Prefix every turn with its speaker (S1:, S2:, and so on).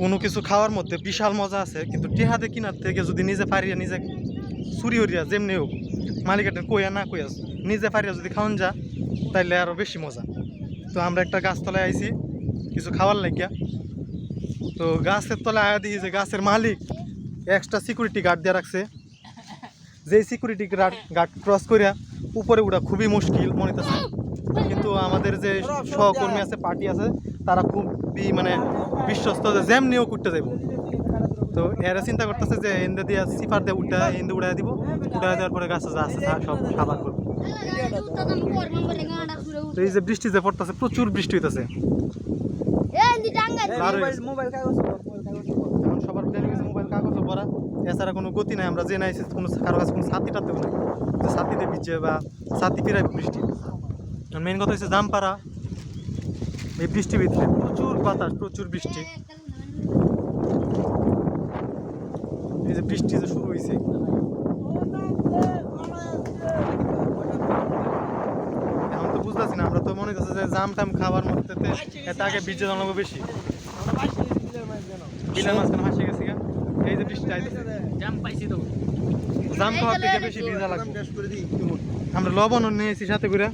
S1: কোনো কিছু খাওয়ার মধ্যে বিশাল মজা আছে, কিন্তু টিহাতে কিনার থেকে যদি নিজে পারিয়া নিজে চুরি হরিয়া যেমনি হোক, মালিকাটা কইয়া না কইয়া নিজে পারিয়া যদি খাওয়ান যা, তাইলে আরও বেশি মজা। তো আমরা একটা গাছতলায় আইছি, কিছু খাওয়ার লাগিয়া। তো গাছের তলায় আয়া দিই যে গাছের মালিক এক্সট্রা সিকিউরিটি গার্ড দিয়ে রাখছে। যেই সিকিউরিটি গার্ড গার্ড ক্রস করিয়া উপরে উঠা খুবই মুশকিল মনে কিন্তু আমাদের যে সহকর্মী আছে, পার্টি আছে তারা খুবই মানে বিশ্বস্ত যে জ্যাম নিয়েও করতে যাইব। তো এরা চিন্তা করতেছে যে এন্দে দিয়ে সিফার দিয়ে উঠা এন্দে উড়াই দিব উড়াই দেওয়ার পরে গাছে যা আছে সব সাবার করবে। তো এই যে বৃষ্টি যে পড়তেছে প্রচুর বৃষ্টি হইতেছে। এখন সবার মোবাইল কাগজে ভরা এছাড়া কোনো গতি নাই আমরা যে নাইছি কোনো কারও কাছে কোনো ছাতি টাতে নাই যে ছাতিতে ভিজে বা ছাতি ফিরাইব বৃষ্টি। মেন কথা হচ্ছে জামপাড়া। এই বৃষ্টি ভিতরে প্রচুর বাতাস, প্রচুর বৃষ্টি। এই যে বৃষ্টি যে শুরু হয়েছে এখন তো বুঝতেছি না, আমরা তো মনে করছি যে জাম টাম খাবার মধ্যে আগে ভিজে জানাব বেশি। বিলের মাঝখানে ফাঁসে গেছি এই যে বৃষ্টি
S2: জাম পাইছি তো
S1: জাম খাওয়ার থেকে বেশি ভিজা লাগবে। আমরা লবণও নিয়েছি সাথে করে।